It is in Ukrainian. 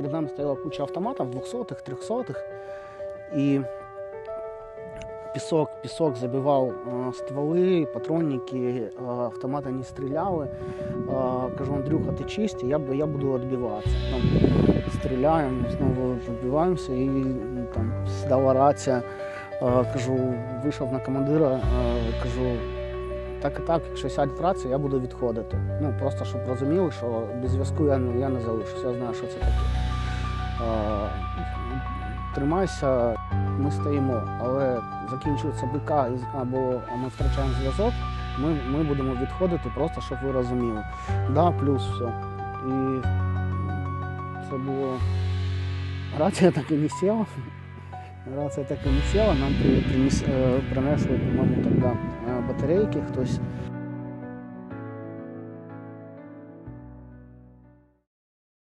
Перед нами стояла куча автоматів 200-х, 300-х. І пісок, пісок забивав е, стволи, патронники, е, автомати не стріляли. Е, кажу, Андрюха, ти чисть, я, я буду відбиватися. Там, стріляємо, знову відбиваємося і ну, там сідала рація. Е, кажу, вийшов на командира, е, кажу, так і так, якщо сядь рація, я буду відходити. Ну, просто щоб розуміли, що без зв'язку я, я не залишусь, я знаю, що це таке. Тримайся, ми стоїмо, але закінчується БК або ми втрачаємо зв'язок, ми, ми будемо відходити, просто щоб ви розуміли. Да, плюс все. І це було. Рація так і не сіла. Рація так і не сіла, нам е, принесли, по-моєму, тоді е, батарейки, хтось